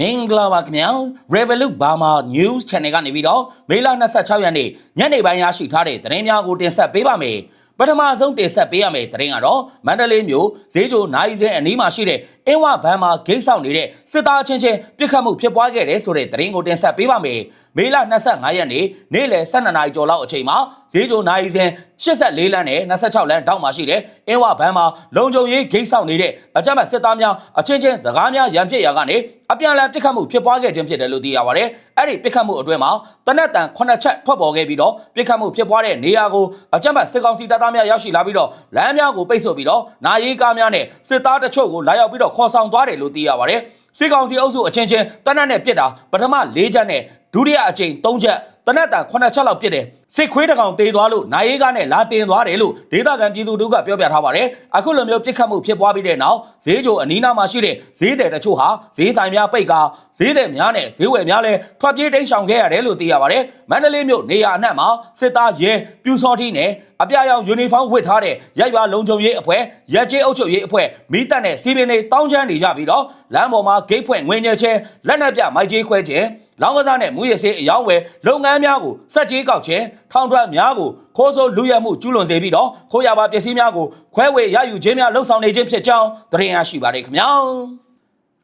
မင်္ဂလာပါခင်ဗျာ Revolut Burma News Channel ကနေပြီးတော့မေလ26ရက်နေ့ညနေပိုင်းရရှိထားတဲ့သတင်းများကိုတင်ဆက်ပေးပါမယ်ပထမဆုံးတင်ဆက်ပေးရမယ့်သတင်းကတော့မန္တလေးမြို့ဈေးကြိုနိုင်စင်းအနီးမှာရှိတဲ့အင်းဝဘန်မှာဂိတ်ဆောင်နေတဲ့စစ်သားချင်းချင်းပြစ်ခတ်မှုဖြစ်ပွားခဲ့တဲ့ဆိုတဲ့သတင်းကိုတင်ဆက်ပေးပါမယ်မေလ25ရက်နေ့နေ့လယ်12နာရီကျော်လောက်အချိန်မှာဈေးကြိုနိုင်စင်း84လမ်းနဲ့26လမ်းတောက်မှာရှိတဲ့အင်းဝဘန်မှာလုံခြုံရေးဂိတ်ဆောင်နေတဲ့အကြမ်းဖက်စစ်သားများအချင်းချင်းစကားများရန်ဖြစ်ရာကနေအပြန်အလှန်ပြစ်ခတ်မှုဖြစ်ပွားခဲ့ခြင်းဖြစ်တယ်လို့သိရပါတယ်။အဲ့ဒီပြစ်ခတ်မှုအတွင်းမှာတနက်တန်9ချက်ထွက်ပေါ်ခဲ့ပြီးတော့ပြစ်ခတ်မှုဖြစ်ပွားတဲ့နေရာကိုအကြမ်းဖက်စစ်ကောင်စီတပ်သားများရောက်ရှိလာပြီးတော့လမ်းများကိုပိတ်ဆို့ပြီးတော့နာရီကားများနဲ့စစ်သားတချို့ကိုလာရောက်ပြီးတော့ခေါ်ဆောင်သွားတယ်လို့သိရပါတယ်။စစ်ကောင်စီအုပ်စုအချင်းချင်းတနက်နဲ့ပြစ်တာပထမ၄ချက်နဲ့ ဒုတိယအကြိမ်၃ချက်တနက်တန်9ချက်လောက်ပြစ်တယ်စစ်ခွေးတကောင်တေးသွားလို့နိုင်ရေးကားနဲ့လာတင်သွားတယ်လို့ဒေသခံပြည်သူတို့ကပြောပြထားပါတယ်အခုလိုမျိုးပြစ်ခတ်မှုဖြစ်ပွားပြီးတဲ့နောက်ဈေးကြိုအနီးနားမှာရှိတဲ့ဈေးတယ်တချို့ဟာဈေးဆိုင်များပိတ်ကာဈေးတယ်များနဲ့ဈေးဝယ်များလဲထွက်ပြေးတိမ်းရှောင်ခဲ့ရတယ်လို့သိရပါတယ်မန္တလေးမြို့နေရာအနှံ့မှာစစ်သားရဲပြူစောတိနဲ့အပြာရောင်ယူနီဖောင်းဝတ်ထားတဲ့ရက်ရွာလုံခြုံရေးအဖွဲ့ရက်ကျေးအုပ်ချုပ်ရေးအဖွဲ့မိတပ်နဲ့စီပင်တွေတောင်းချမ်းနေကြပြီးတော့လမ်းပေါ်မှာဂိတ်ဖွင့်ငွေညက်ချင်းလက်နက်ပြမိုက်ကြီးခွဲခြင်းလောင်းကစားနဲ့မူရစေးအယောင်းဝယ်လုပ်ငန်းများကိုစက်ကြီးကောက်ခြင်းထောင်ထွက်များကိုခိုးဆိုးလူရမှုကျူးလွန်စေပြီးတော့ခိုးရပါပစ္စည်းများကိုခွဲဝေရယူခြင်းများလှုပ်ဆောင်နေခြင်းဖြစ်ကြောင်းသတင်းရရှိပါတယ်ခင်ဗျာ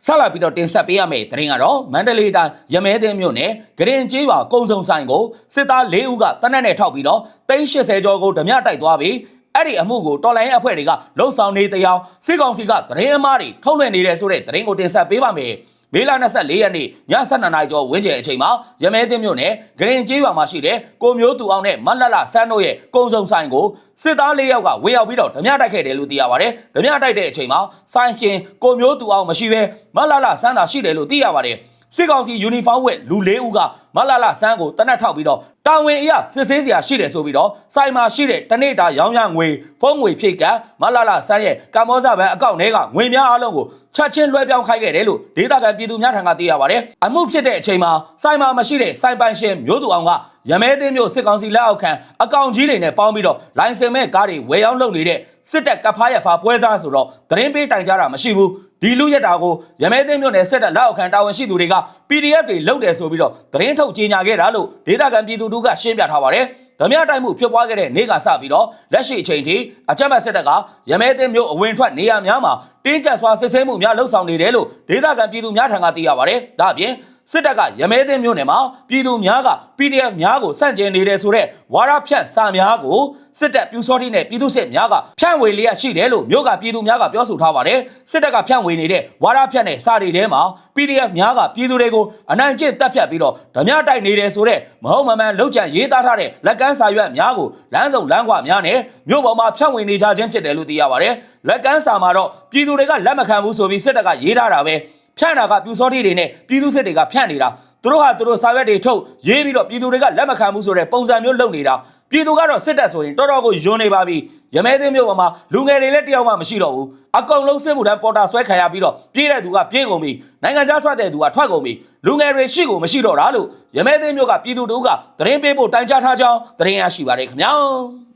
ဆက်လာပြီးတော့တင်ဆက်ပေးရမယ့်သတင်းကတော့မန္တလေးတိုင်းရမဲသိမ်းမြို့နယ်ဂရင်ကျေးရွာကုန်းစုံဆိုင်ကိုစစ်သား၄ဦးကတနက်နဲ့ထောက်ပြီးတော့380ကျော်ကိုဓမြတိုက်သွားပြီးအဲ့ဒီအမှုကိုတော်လိုင်းအဖွဲ့တွေကလှုပ်ဆောင်နေတရားစစ်ကောင်စီကသတင်းအမှားတွေထုတ်လွှင့်နေတယ်ဆိုတဲ့သတင်းကိုတင်ဆက်ပေးပါမယ် မေလ24ရက်နေ့ည7:00နာရီကျော်ဝန်းကျင်အချိန်မှာရမဲသိမ်းမြို့နယ်ဂရင်ကျေးရွာမှာရှိတဲ့ကိုမျိုးသူအောင်နဲ့မတ်လလဆန်းတို့ရဲ့ကုန်းစုံဆိုင်ကိုစစ်သား၄ယောက်ကဝေရောက်ပြီးတော့ဓမြတိုက်ခဲ့တယ်လို့သိရပါတယ်။ဓမြတိုက်တဲ့အချိန်မှာဆိုင်ရှင်ကိုမျိုးသူအောင်မရှိဘဲမတ်လလဆန်းသာရှိတယ်လို့သိရပါတယ်။စစ်ကောင်စီယူနီဖောင်းဝတ်လူ၄ဦးကမလလဆန်းကိုတနက်ထောက်ပြီးတော့ တာဝန်အရစစ်ဆေးစရာရှိတယ်ဆိုပြီးတော့စိုင်မှာရှိတဲ့တနေ့တာရောင်းရငွေဖုန်းငွေဖြည့်ကမလလဆန်းရဲ့ကမ္ဘောဇဘန်အကောင့်ထဲကငွေများအလုံးကိုချက်ချင်းလွှဲပြောင်းခိုင်းခဲ့တယ်လို့ဒေသခံပြည်သူများထံကသိရပါတယ်။အမှုဖြစ်တဲ့အချိန်မှာစိုင်မှာမရှိတဲ့စိုင်ပိုင်ရှင်မျိုးသူအောင်ကရမဲသိန်းမျိုးစစ်ကောင်စီလက်အောက်ခံအကောင့်ကြီးတွေနဲ့ပေါင်းပြီးတော့လိုင်စင်မဲ့ကားတွေဝယ်ရောက်လုပ်နေတဲ့ စစ်တပ်ကဖားရဖာပွဲစားဆိုတော့သတင်းပေးတိုင်ကြတာမရှိဘူး။ဒီလူရက်တာကိုရမဲသိန်းမျိုးနဲ့စစ်တပ်လက်အောက်ခံတာဝန်ရှိသူတွေက PDF တွေလုတ်တယ်ဆိုပြီးတော့သတင်းထုတ်ကြေညာခဲ့တာလို့ဒေသခံပြည်သူတို့ကရှင်းပြထားပါတယ်။ဓမြတိုက်မှုဖြစ်ပွားခဲ့တဲ့နေ့ကစပြီးတော့လက်ရှိအချိန်ထိအကြမ်းဖက်စစ်တပ်ကရမဲသိန်းမျိုးအဝင်ထွက်နေရများမှာတင်းကျပ်စွာစစ်ဆေးမှုများလှုပ်ဆောင်နေတယ်လို့ဒေသခံပြည်သူများထံကသိရပါတယ်။ဒါ့အပြင် စစ်တပ်ကရမဲသိန်းမျိုးနယ်မှာပြည်သူများက PDF များကိုစန့်ကျင်နေတယ်ဆိုတော့ဝါရဖြန့်စာများကိုစစ်တပ်ပြူစောတိနဲ့ပြည်သူစစ်များကဖြန့်ဝေလျက်ရှိတယ်လို့မြို့ကပြည်သူများကပြောဆိုထားပါတယ်စစ်တပ်ကဖြန့်ဝေနေတဲ့ဝါရဖြန့်တဲ့စာတွေထဲမှာ PDF များကပြည်သူတွေကိုအနိုင်ကျင့်တပ်ဖြတ်ပြီးတော့ဓမြတိုက်နေတယ်ဆိုတော့မဟုတ်မမှန်လောက်ကြံရေးသားထားတဲ့လက်ကမ်းစာရွက်များကိုလမ်းစုံလမ်းကွာများနဲ့မြို့ပေါ်မှာဖြန့်ဝေနေကြခြင်းဖြစ်တယ်လို့သိရပါတယ်လက်ကမ်းစာမှာတော့ပြည်သူတွေကလက်မခံဘူးဆိုပြီးစစ်တပ်ကရေးထားတာပဲ ဖြန့်တာကပြူစောတိတွေနဲ့ပြည်သူစစ်တွေကဖြန့်နေတာသူတို့ဟာသူတို့စာရွက်တွေထုတ်ရေးပြီးတော့ပြည်သူတွေကလက်မခံဘူးဆိုတဲ့ပုံစံမျိုးလုပ်နေတာပြည်သူကတော့စစ်တပ်ဆိုရင်တော်တော်ကိုယွန်းနေပါပြီရမဲသိမ်းမြို့ပေါ်မှာလူငယ်တွေလည်းတယောက်မှမရှိတော့ဘူးအကုန်လုံးစစ်မှုထမ်းပေါ်တာဆွဲခံရပြီးတော့ပြေးတဲ့သူကပြေးကုန်ပြီနိုင်ငံခြားထွက်တဲ့သူကထွက်ကုန်ပြီလူငယ်တွေရှိကိုမရှိတော့တာလို့ရမဲသိမ်းမြို့ကပြည်သူတို့ကသတင်းပေးဖို့တိုင်ကြားထားကြောင်းသတင်းရရှိပါတယ်ခင်ဗျာ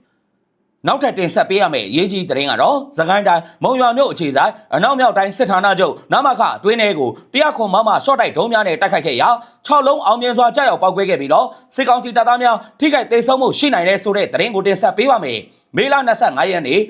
နောက်ထပ်တင်ဆက်ပေးရမယ့်အရေးကြီးသတင်းကတော့သခိုင်းတိုင်းမုံရွာမြို့အခြေဆိုင်အနောက်မြောက်တိုင်းစစ်ဌာနချုပ်နမခအတွင်းထဲကိုတရားခွန်မမရှော့တိုက်ဒုံးများနဲ့တိုက်ခိုက်ခဲ့ရာ6လုံးအောင်မြင်စွာကြောက်ရောက်ပောက်ကွဲခဲ့ပြီးတော့စစ်ကောင်စီတပ်သားများထိခိုက်ဒေဆုံးမှုရှိနိုင်တဲ့ဆိုတဲ့သတင်းကိုတင်ဆက်ပေးပါမယ်။ မေလ25ရက်နေ့ည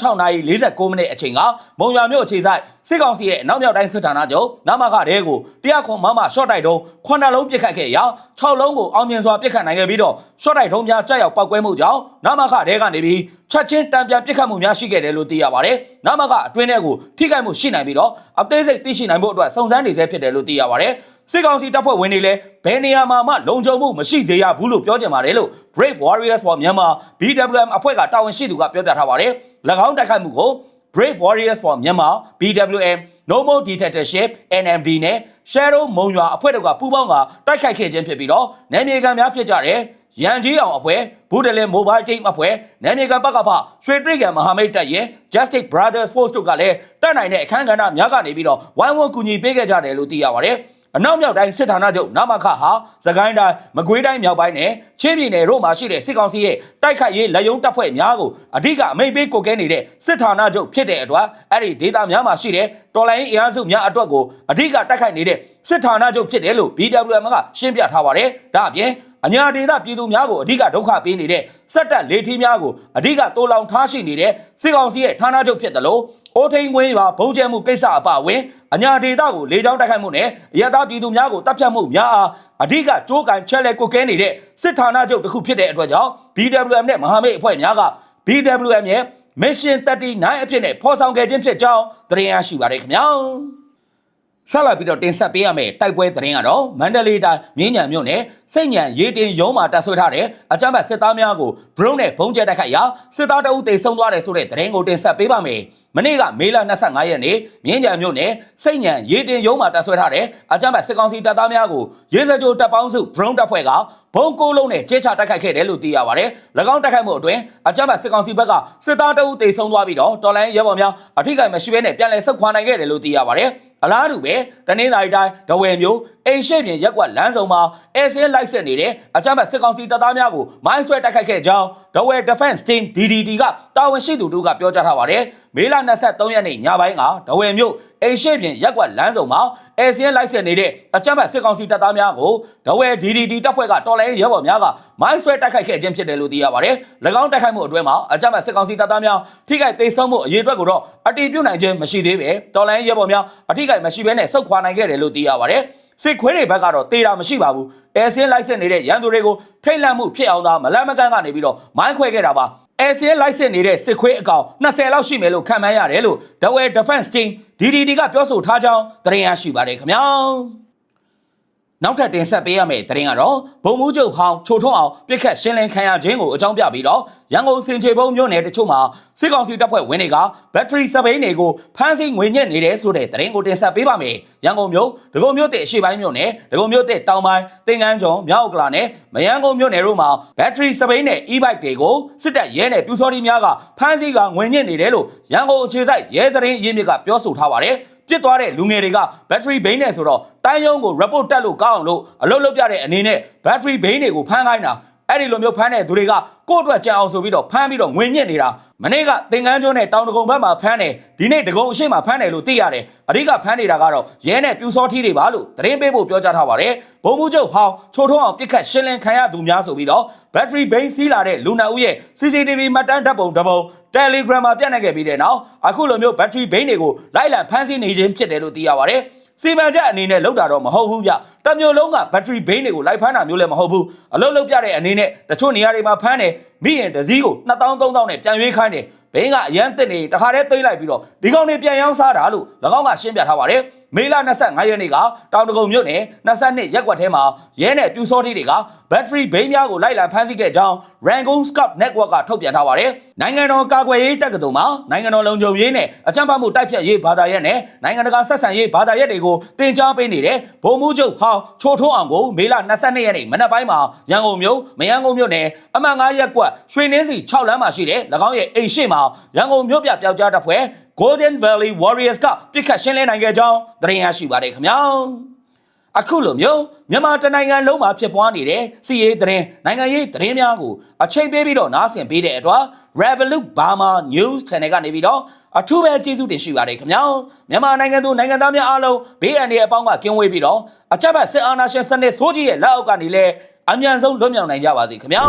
6:49မိနစ်အချိန်ကမုံရွာမြို့အခြေဆိုင်စစ်ကောင်စီရဲ့အနောက်မြောက်တိုင်းစစ်ဌာနချုပ်နမခတဲကိုတရားခွန်မမရှော့တိုက်တုံး9လုံးပစ်ခတ်ခဲ့ရာ6လုံးကိုအောင်မြင်စွာပစ်ခတ်နိုင်ခဲ့ပြီးတော့ရှော့တိုက်တုံးများကြောက်ရောက်ပောက်ကွဲမှုကြောင့်နမခတဲကနေပြီးချက်ချင်းတံပြန်ပစ်ခတ်မှုများရှိခဲ့တယ်လို့သိရပါတယ်။နမခအတွင်းထဲကိုထိခိုက်မှုရှိနိုင်ပြီးတော့အသေးစိတ်သိရှိနိုင်ဖို့အတွက်စုံစမ်းနေဆဲဖြစ်တယ်လို့သိရပါတယ်။ စစ်ကောင်စီတပ်ဖွဲ့ဝင်တွေလည်းဘယ်နေရာမှာမှလုံခြုံမှုမရှိစေရဘူးလို့ပြောကြပါတယ်လို့ Brave Warriors for Myanmar BWM အဖွဲ့ကတာဝန်ရှိသူကပြောပြထားပါတယ်။၎င်းတိုက်ခိုက်မှုကို Brave Warriors for Myanmar BWM No More Dictatorship NMD နဲ့ Shadow မုံရွာအဖွဲ့တို့ကပူးပေါင်းကတိုက်ခိုက်ခဲ့ခြင်းဖြစ်ပြီးတော့နယ်မြေခံများဖြစ်ကြတဲ့ရန်ကြီးအောင်အဖွဲ့ဘူးတလဲ Mobile Team အဖွဲ့နယ်မြေခံဘက်ကဖရွှေတရိတ်ကမဟာမိတ်တပ်ရဲ့ Justice Brothers Force တို့ကလည်းတက်နိုင်တဲ့အခမ်းကဏ္ဍများကနေပြီးတော့ဝိုင်းဝန်းကူညီပေးခဲ့ကြတယ်လို့သိရပါတယ်။ အနောက်မြောက်တိုင်းစစ်ဌာနချုပ်နမခဟာသကိုင်းတိုင်းမကွေးတိုင်းမြောက်ပိုင်းနဲ့ချင်းပြည်နယ်တို့မှာရှိတဲ့စစ်ကောင်စီရဲ့တိုက်ခိုက်ရေးလက်ယုံတပ်ဖွဲ့များကိုအဓိကအမိန့်ပေးကိုကဲနေတဲ့စစ်ဌာနချုပ်ဖြစ်တဲ့အတွက်အဲ့ဒီဒေသများမှာရှိတဲ့တော်လိုင်းအင်အားစုများအတွက်ကိုအဓိကတိုက်ခိုက်နေတဲ့စစ်ဌာနချုပ်ဖြစ်တယ်လို့ BWM ကရှင်းပြထားပါတယ်ဒါအပြင်အညာဒေသပြည်သူများကိုအဓိကဒုက္ခပေးနေတဲ့စက်တပ်လေထီးများကိုအဓိကတိုးလောင်ထားရှိနေတဲ့စစ်ကောင်စီရဲ့ဌာနချုပ်ဖြစ်တယ်လို့ အိုးထိန်ဝင်းရွာဘုံကျဲမှုကိစ္စအပအဝင်အညာဒေသကိုလေကြောင်းတိုက်ခိုက်မှုနဲ့အရသာပြည်သူများကိုတပ်ဖြတ်မှုများအားအဓိကကြိုးကန်ချက်လက်ကိုကဲနေတဲ့စစ်ဌာနချုပ်တစ်ခုဖြစ်တဲ့အတွက်ကြောင့် BWM နဲ့မဟာမိတ်အဖွဲ့များက BWM ရဲ့ Mission 39အဖြစ်နဲ့ဖော်ဆောင်ခဲ့ခြင်းဖြစ်ကြောင်းသတင်းရရှိပါတယ်ခင်ဗျာ ဆက်လက်ပြီးတော့တင်ဆက်ပေးရမယ့်တိုက်ပွဲသတင်းကတော့မန္တလေးတိုင်းမြင်းညံမြို့နယ်စိတ်ညံရေးတင်ရုံးမှာတပ်ဆွဲထားတဲ့အကြမ်းဖက်စစ်သားများကို drone နဲ့ဘုံကျဲတိုက်ခိုက်ရာစစ်သားတအုပ်တေဆုံးသွားတယ်ဆိုတဲ့သတင်းကိုတင်ဆက်ပေးပါမယ်။မနေ့ကမေလ25ရက်နေ့မြင်းညံမြို့နယ်စိတ်ညံရေးတင်ရုံးမှာတပ်ဆွဲထားတဲ့အကြမ်းဖက်စစ်ကောင်စီတပ်သားများကိုရေးစကြိုတပ်ပေါင်းစု drone တပ်ဖွဲ့ကဘုံကိုလုံးနဲ့ကျဲချတိုက်ခိုက်ခဲ့တယ်လို့သိရပါတယ်။၎င်းတိုက်ခိုက်မှုအတွင်းအကြမ်းဖက်စစ်ကောင်စီဘက်ကစစ်သားတအုပ်တေဆုံးသွားပြီးတော့တော်လိုင်းရဲဘော်များအထိကိမရှိဘဲနဲ့ပြန်လည်ဆုတ်ခွာနိုင်ခဲ့တယ်လို့သိရပါတယ်။ အလားတူပဲတနင်္သာရီတိုင်းဒဝယ်မျိုးအိမ်ရှိပြင်ရက်ကွက်လမ်းစုံမှာအဲဆင်းလိုက်ဆက်နေတဲ့အကြမ်းဖက်စစ်ကောင်စီတပ်သားများကိုမိုင်းဆွဲတိုက်ခိုက်ခဲ့ကြောင်းဒဝယ် Defense Team DDT ကတာဝန်ရှိသူတို့ကပြောကြားထားပါတယ်။ မေလ23ရက်နေ့ညပိုင်းကဒဝယ်မျိုးအိမ်ရှိပြင်ရက်ကွက်လမ်းစုံမှာအဲဆင်းလိုက်ဆက်နေတဲ့အကြမ်းဖက်စစ်ကောင်စီတပ်သားများကိုဒဝယ် DDT တပ်ဖွဲ့ကတော်လိုင်းရဲဘော်များကမိုင်းဆွဲတိုက်ခိုက်ခဲ့ခြင်းဖြစ်တယ်လို့သိရပါတယ်။၎င်းတိုက်ခိုက်မှုအတွင်းမှာအကြမ်းဖက်စစ်ကောင်စီတပ်သားများထိခိုက်ဒေဆုံးမှုအရေးအတွက်ကိုတော့အတည်ပြုနိုင်ခြင်းမရှိသေးပဲတော်လိုင်းရဲဘော်များအထိခိုက်မရှိဘဲနဲ့ဆုတ်ခွာနိုင်ခဲ့တယ်လို့သိရပါတယ်။စစ်ခွေးတွေဘက်ကတော့တေးတာမရှိပါဘူး။အဲဆင်းလိုက်ဆက်နေတဲ့ရန်သူတွေကိုထိတ်လန့်မှုဖြစ်အောင်သာမလန့်မကန့်ကနေပြီးတော့မိုင်းခွဲခဲ့တာပါ။ ASEAN လိုက်စစ်နေတဲ့စစ်ခွေးအကောင်20လောက်ရှိမယ်လို့ခန့်မှန်းရတယ်လို့ Dawei Defense Team DDD ကပြောဆိုထားကြောင်းသတင်းရရှိပါတယ်ခင်ဗျာ နောက်ထပ်တင်ဆက်ပေးရမယ့်သတင်းကတော့ဘုံမူးချုပ်ဟောင်းချိုထွန်းအောင်ပြစ်ခတ်ရှင်းလင်းခံရခြင်းကိုအကြောင်းပြပြီးတော့ရန်ကုန်စင်ချေဘုံမြို့နယ်တချို့မှာစစ်ကောင်စီတပ်ဖွဲ့ဝင်တွေကဘက်ထရီစပိန်တွေကိုဖမ်းဆီးငွေညက်နေတယ်ဆိုတဲ့သတင်းကိုတင်ဆက်ပေးပါမယ်။ရန်ကုန်မြို့ဒဂုံမြို့တဲ့အရှိပိုင်းမြို့နယ်ဒဂုံမြို့တဲ့တောင်ပိုင်းသင်္ကန်းကျွန်းမြောက်ဥက္ကလာနဲ့မယန်းကုန်းမြို့နယ်တို့မှာဘက်ထရီစပိန်နဲ့ e-bike တွေကိုစစ်တပ်ရဲနဲ့ပြူစောတိများကဖမ်းဆီးကငွေညက်နေတယ်လို့ရန်ကုန်အခြေစိုက်ရဲသတင်းရင်းမြစ်ကပြောဆိုထားပါတယ်။ ပြစ်သွားတဲ့လူငယ်တွေကဘက်ထရီဘိန်းနဲ့ဆိုတော့တိုင်းရုံးကို report တက်လို့ကောင်းအောင်လို့အလုပ်လုပ်ပြတဲ့အနေနဲ့ဘက်ထရီဘိန်းတွေကိုဖမ်းခိုင်းတာ အဲ့ဒီလိုမျိုးဖမ်းတဲ့သူတွေကကိုယ့်အတွက်ကြံအောင်ဆိုပြီးတော့ဖမ်းပြီးတော့ငွေညစ်နေတာမနေ့ကသင်္ကန်းကျွန်းနဲ့တောင်တကုံဘက်မှာဖမ်းတယ်ဒီနေ့တကုံအရှိမဖမ်းတယ်လို့သိရတယ်အဓိကဖမ်းနေတာကတော့ရဲနဲ့ပြူစောထီးတွေပါလို့သတင်းပေးဖို့ပြောကြားထားပါတယ်ဘုံမှုချုပ်ဟောင်းချိုထုံးအောင်ပြစ်ခတ်ရှင်းလင်းခံရသူများဆိုပြီးတော့ဘက်ထရီဘိန်းစီးလာတဲ့လူနာဦးရဲ့ CCTV မှတ်တမ်းဓာတ်ပုံတစ်ပုံ Telegram မှာပြန့်နှံ့ခဲ့ပြီးတဲ့နောက်အခုလိုမျိုးဘက်ထရီဘိန်းတွေကိုလိုက်လံဖမ်းဆီးနေခြင်းဖြစ်တယ်လို့သိရပါတယ် စီမံချက်အနေနဲ့လောက်တာတော့မဟုတ်ဘူးဗျတမျိုးလုံးကဘက်ထရီဘိန်းတွေကိုလိုက်ဖမ်းတာမျိုးလည်းမဟုတ်ဘူးအလုပ်လုပ်ပြတဲ့အနေနဲ့တချို့နေရာတွေမှာဖမ်းတယ်မိရင်တစ်စည်းကို2000 3000နဲ့ပြန်ရွေးခိုင်းတယ်ဘိန်းကအရန်တစ်နေတခါတည်းသိမ့်လိုက်ပြီးတော့ဒီကောင်တွေပြန်ရောင်းစားတာလို့၎င်းကရှင်းပြထားပါတယ် မေလ25ရက်နေ့ကတောင်တကုံမြို့နယ်22ရက်ကွက်ထဲမှာရဲနဲ့ပြူစောတိတွေကဘက်ထရီဘိန်းများကိုလိုက်လံဖမ်းဆီးခဲ့ကြောင်း Rangoon Scout Network ကထုတ်ပြန်ထားပါတယ်။နိုင်ငံတော်ကာကွယ်ရေးတပ်ကတော်မှာနိုင်ငံတော်လုံခြုံရေးနဲ့အကြမ်းဖက်မှုတိုက်ဖျက်ရေးဘာသာရပ်နဲ့နိုင်ငံတကာဆက်ဆံရေးဘာသာရပ်တွေကိုတင်ကြားပေးနေတဲ့ဗိုလ်မှူးချုပ်ဟောင်းချိုထုံးအောင်ကိုမေလ22ရက်နေ့မနက်ပိုင်းမှာရန်ကုန်မြို့မယန်းကုန်းမြို့နယ်အမှတ်9ရပ်ကွက်ရွှေနှင်းစီ6လမ်းမှာရှိတဲ့၎င်းရဲ့အိမ်ရှိမှာရန်ကုန်မြို့ပြပျောက်ကြားတပ်ဖွဲ့ Golden Valley Warriors ကပြစ်ခတ်ရှင်းလင်းနိုင်ခဲ့ကြောင်းသတင်းရရှိပါတယ်ခင်ဗျာအခုလိုမျိုးမြန်မာတနိုင်ငံလုံးမှာဖြစ်ပွားနေတဲ့စီရေးသတင်းနိုင်ငံရေးသတင်းများကိုအချိန်ပေးပြီးတော့နားဆင်ပေးတဲ့အတွက် Revolut Burma News Channel ကနေပြီးတော့အထူးပဲကျေးဇူးတင်ရှိပါတယ်ခင်ဗျာမြန်မာနိုင်ငံသူနိုင်ငံသားများအားလုံးဘေးအန္တရာယ်အပေါင်းကကင်းဝေးပြီးတော့အကြမ်းဖက်စစ်အာဏာရှင်စနစ်ဆိုးကြီးရဲ့လက်အောက်ကနေလည်းအမြန်ဆုံးလွတ်မြောက်နိုင်ကြပါစေခင်ဗျာ